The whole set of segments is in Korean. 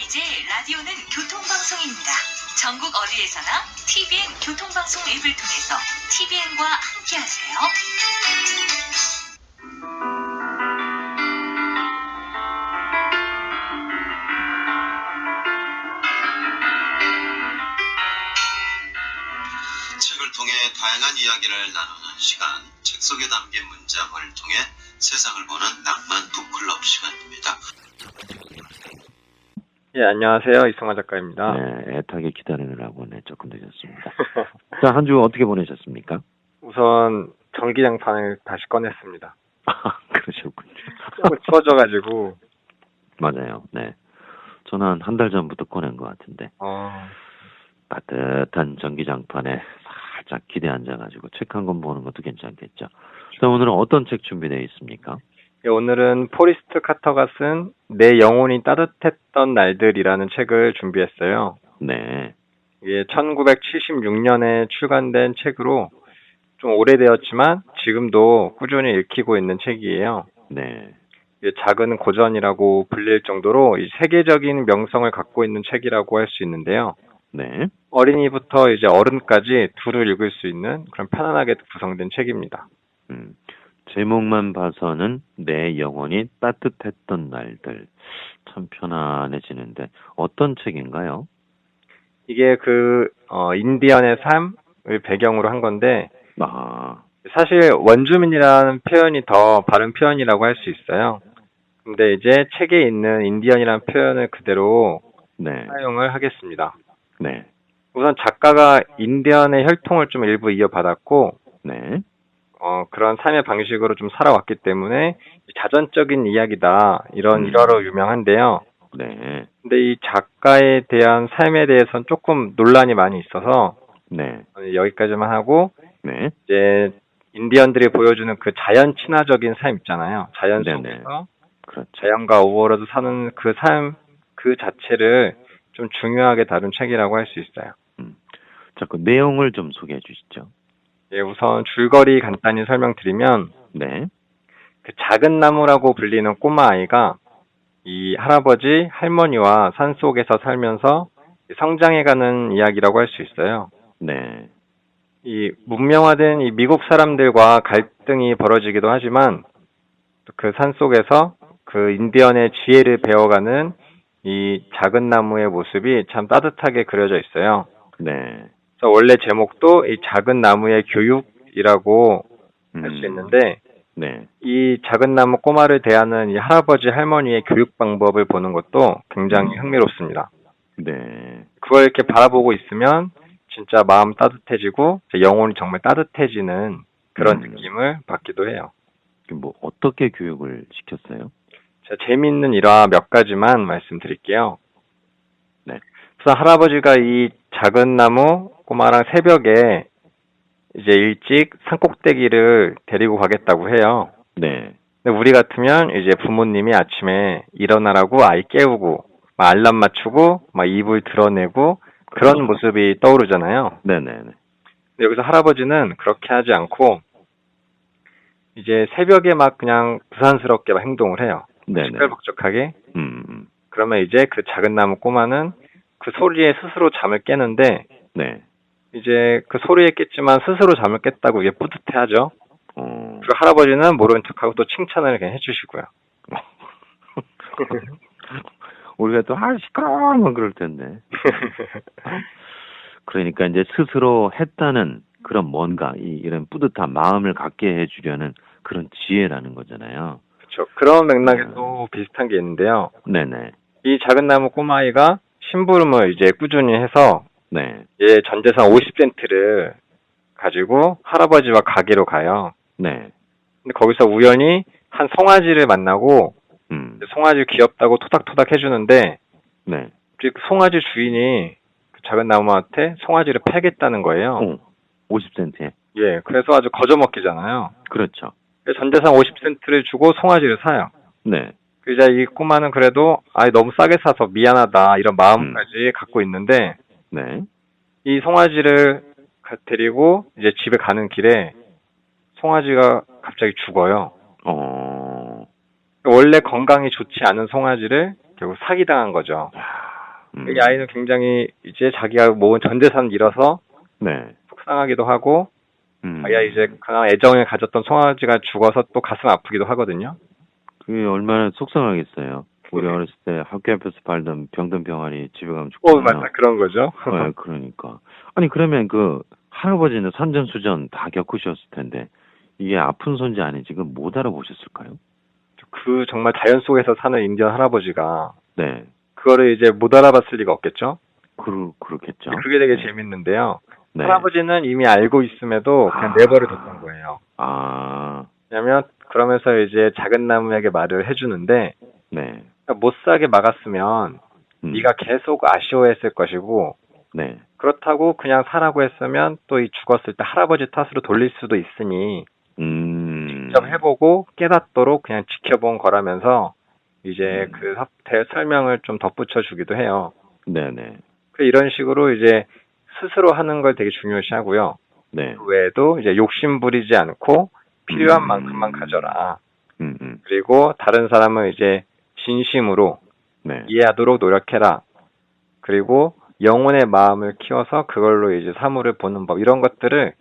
이제 라디오는 교통방송입니다. 전국 어디에서나 TVN 교통방송 앱을 통해서 TVN과 함께하세요. 책을 통해 다양한 이야기를 나누는 시간, 책 속에 담긴 문장을 통해 세상을 보는 낭만 북클럽 시간입니다. 예, 안녕하세요. 이승화 작가입니다. 네, 애타게 기다리느라고 네, 조금 늦었습니다. 자, 한 주 어떻게 보내셨습니까? 우선 전기장판을 다시 꺼냈습니다. 아, 그러셨군요. 너무 추워져가지고, 맞아요. 네. 저는 한 달 전부터 꺼낸 것 같은데 어, 따뜻한 전기장판에 살짝 기대 앉아가지고 책 한 권 보는 것도 괜찮겠죠. 자, 오늘은 어떤 책 준비되어 있습니까? 예, 오늘은 포리스트 카터가 쓴 내 영혼이 따뜻했던 날들이라는 책을 준비했어요. 네, 이게 1976년에 출간된 책으로 좀 오래되었지만 지금도 꾸준히 읽히고 있는 책이에요. 네, 이게 작은 고전이라고 불릴 정도로 이 세계적인 명성을 갖고 있는 책이라고 할 수 있는데요. 네. 어린이부터 이제 어른까지 두루 읽을 수 있는 그런 편안하게 구성된 책입니다. 음, 제목만 봐서는 내 영혼이 따뜻했던 날들 참 편안해지는데 어떤 책인가요? 이게 그 어, 인디언의 삶을 배경으로 한 건데 아, 사실 원주민이라는 표현이 더 바른 표현이라고 할 수 있어요. 근데 이제 책에 있는 인디언이라는 표현을 그대로 네, 사용을 하겠습니다. 네, 우선 작가가 인디언의 혈통을 좀 일부 이어받았고 네, 어, 그런 삶의 방식으로 좀 살아왔기 때문에 자전적인 이야기다 이런 음. 일화로 유명한데요. 네, 근데 이 작가에 대한 삶에 대해서는 조금 논란이 많이 있어서 네, 여기까지만 하고 네, 이제 인디언들이 보여주는 그 자연 친화적인 삶 있잖아요. 자연 네네. 속에서 그렇죠. 자연과 어우러져 사는 그 삶 그 자체를 좀 중요하게 다룬 책이라고 할 수 있어요. 자, 그 내용을 좀 소개해 주시죠. 예, 우선 줄거리 간단히 설명드리면 네, 그 작은 나무라고 불리는 꼬마 아이가 이 할아버지 할머니와 산 속에서 살면서 성장해가는 이야기라고 할 수 있어요. 네, 이 문명화된 이 미국 사람들과 갈등이 벌어지기도 하지만 그 산 속에서 그 인디언의 지혜를 배워가는 이 작은 나무의 모습이 참 따뜻하게 그려져 있어요. 네. 원래 제목도 이 작은 나무의 교육이라고 할수 음, 있는데 네, 이 작은 나무 꼬마를 대하는 이 할아버지 할머니의 교육 방법을 보는 것도 굉장히 음. 흥미롭습니다. 네, 그걸 이렇게 바라보고 있으면 진짜 마음 따뜻해지고 제 영혼이 정말 따뜻해지는 그런 음. 느낌을 받기도 해요. 그뭐 어떻게 교육을 시켰어요? 제가 재미있는 일화 몇 가지만 말씀드릴게요. 네. 우선 할아버지가 이 작은 나무 꼬마랑 새벽에 이제 일찍 산꼭대기를 데리고 가겠다고 해요. 네, 근데 우리 같으면 이제 부모님이 아침에 일어나라고 아이 깨우고 막 알람 맞추고 막 입을 드러내고 그런 그렇죠. 모습이 떠오르잖아요. 네, 네, 네. 근데 여기서 할아버지는 그렇게 하지 않고 이제 새벽에 막 그냥 부산스럽게 막 행동을 해요. 네, 네. 시끌벅적하게. 음, 음, 그러면 이제 그 작은 나무 꼬마는 그 소리에 스스로 잠을 깨는데 네. 이제 그 소리에 깼지만 스스로 잠을 깼다고 이게 뿌듯해하죠. 어, 그리고 할아버지는 모른 척하고 또 칭찬을 그냥 해주시고요. 우리가 또, 아, 시끄러워! 뭐 그럴 텐데. 그러니까 이제 스스로 했다는 그런 뭔가, 이, 이런 뿌듯한 마음을 갖게 해주려는 그런 지혜라는 거잖아요. 그렇죠. 그런 맥락에도 비슷한 게 있는데요. 네네. 이 작은 나무 꼬마아이가 심부름을 이제 꾸준히 해서 네. 얘 전재산 50센트를 가지고 할아버지와 가게로 가요. 네. 근데 거기서 우연히 한 송아지를 만나고 음. 송아지 귀엽다고 토닥토닥 해주는데 네. 그 송아지 주인이 그 작은 나무한테 송아지를 팔겠다는 거예요. 어, 50센트에. 예, 그래서 아주 거저먹기잖아요. 그렇죠. 그래서 전재산 50센트를 주고 송아지를 사요. 네. 그 이제 이 꼬마는 그래도 아 너무 싸게 사서 미안하다 이런 마음까지 갖고 있는데 네. 이 송아지를 가- 데리고 이제 집에 가는 길에 송아지가 갑자기 죽어요. 어, 원래 건강이 좋지 않은 송아지를 결국 사기당한 거죠. 야, 음. 이 아이는 굉장히 이제 자기가 모은 전 재산을 잃어서 네. 속상하기도 하고 음. 자기가 이제 그나마 애정을 가졌던 송아지가 죽어서 또 가슴 아프기도 하거든요. 그게 얼마나 속상하겠어요. 우리 네. 어렸을 때 학교 앞에서 팔던 병든 병아리 집에 가면 어, 죽잖아요. 맞아. 그런 거죠. 네, 그러니까. 아니 그러면 그 할아버지는 산전수전 다 겪으셨을 텐데 이게 아픈 손지 아닌지 그건 못 알아보셨을까요? 그 정말 자연 속에서 사는 인디언 할아버지가 네, 그거를 이제 못 알아봤을 리가 없겠죠. 그러 그렇겠죠. 그게 되게 재밌는데요. 네. 할아버지는 이미 알고 있음에도 그냥 아. 내버려 뒀던 거예요. 아, 왜냐면 그러면서 이제 작은 나무에게 말을 해주는데 네, 못 사게 막았으면 음, 네가 계속 아쉬워했을 것이고 네, 그렇다고 그냥 사라고 했으면 또 이 죽었을 때 할아버지 탓으로 돌릴 수도 있으니 음, 직접 해보고 깨닫도록 그냥 지켜본 거라면서 이제 음. 그 사- 대- 설명을 좀 덧붙여 주기도 해요. 네, 네, 그 이런 식으로 이제 스스로 하는 걸 되게 중요시하고요. 네, 그 외에도 이제 욕심 부리지 않고 필요한 음. 만큼만 가져라. 음, 음, 그리고 다른 사람을 이제 진심으로 네, 이해하도록 노력해라. 그리고 영혼의 마음을 키워서 그걸로 이제 사물을 보는 법 이런 것들을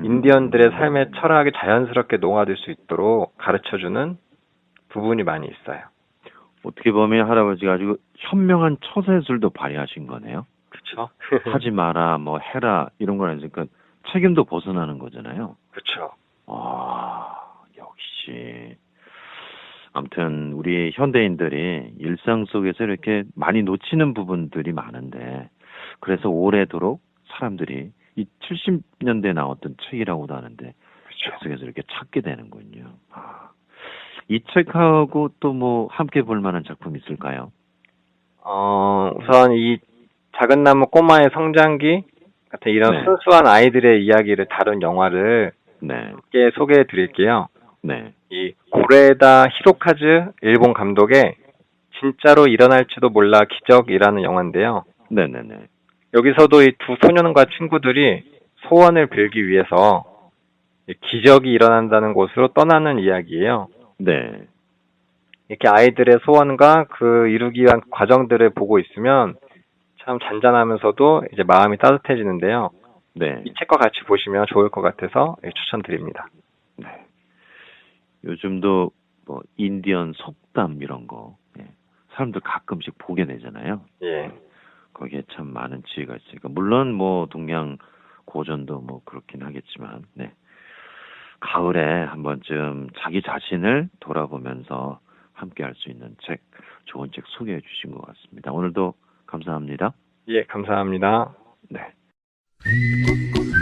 음. 인디언들의 삶의 철학이 자연스럽게 농화될 수 있도록 가르쳐주는 부분이 많이 있어요. 어떻게 보면 할아버지가 아주 현명한 처세술도 발휘하신 거네요. 그렇죠? 하지 마라, 뭐 해라 이런 걸 하니까 책임도 벗어나는 거잖아요. 그렇죠. 아, 역시. 아무튼 우리 현대인들이 일상 속에서 이렇게 많이 놓치는 부분들이 많은데 그래서 오래도록 사람들이 이 70년대에 나왔던 책이라고도 하는데 그렇죠. 계속해서 이렇게 찾게 되는군요. 아, 이 책하고 또 뭐 함께 볼 만한 작품 있을까요? 어, 우선 이 작은 나무 꼬마의 성장기 같은 이런 네. 순수한 아이들의 이야기를 다룬 영화를 네, 함께 소개해 드릴게요. 네, 이 고레다 히로카즈 일본 감독의 진짜로 일어날지도 몰라 기적이라는 영화인데요. 네, 네, 네. 여기서도 이 두 소년과 친구들이 소원을 빌기 위해서 이 기적이 일어난다는 곳으로 떠나는 이야기예요. 네, 이렇게 아이들의 소원과 그 이루기 위한 과정들을 보고 있으면 참 잔잔하면서도 이제 마음이 따뜻해지는데요. 네. 이 책과 같이 보시면 좋을 것 같아서 예, 추천드립니다. 네. 요즘도 뭐 인디언 속담 이런 거 예, 사람들 가끔씩 보게 되잖아요. 예. 거기에 참 많은 지혜가 있으니까 물론 뭐 동양 고전도 뭐 그렇긴 하겠지만 네. 가을에 한 번쯤 자기 자신을 돌아보면서 함께 할 수 있는 책 좋은 책 소개해 주신 것 같습니다. 오늘도 감사합니다. 예, 감사합니다. 네.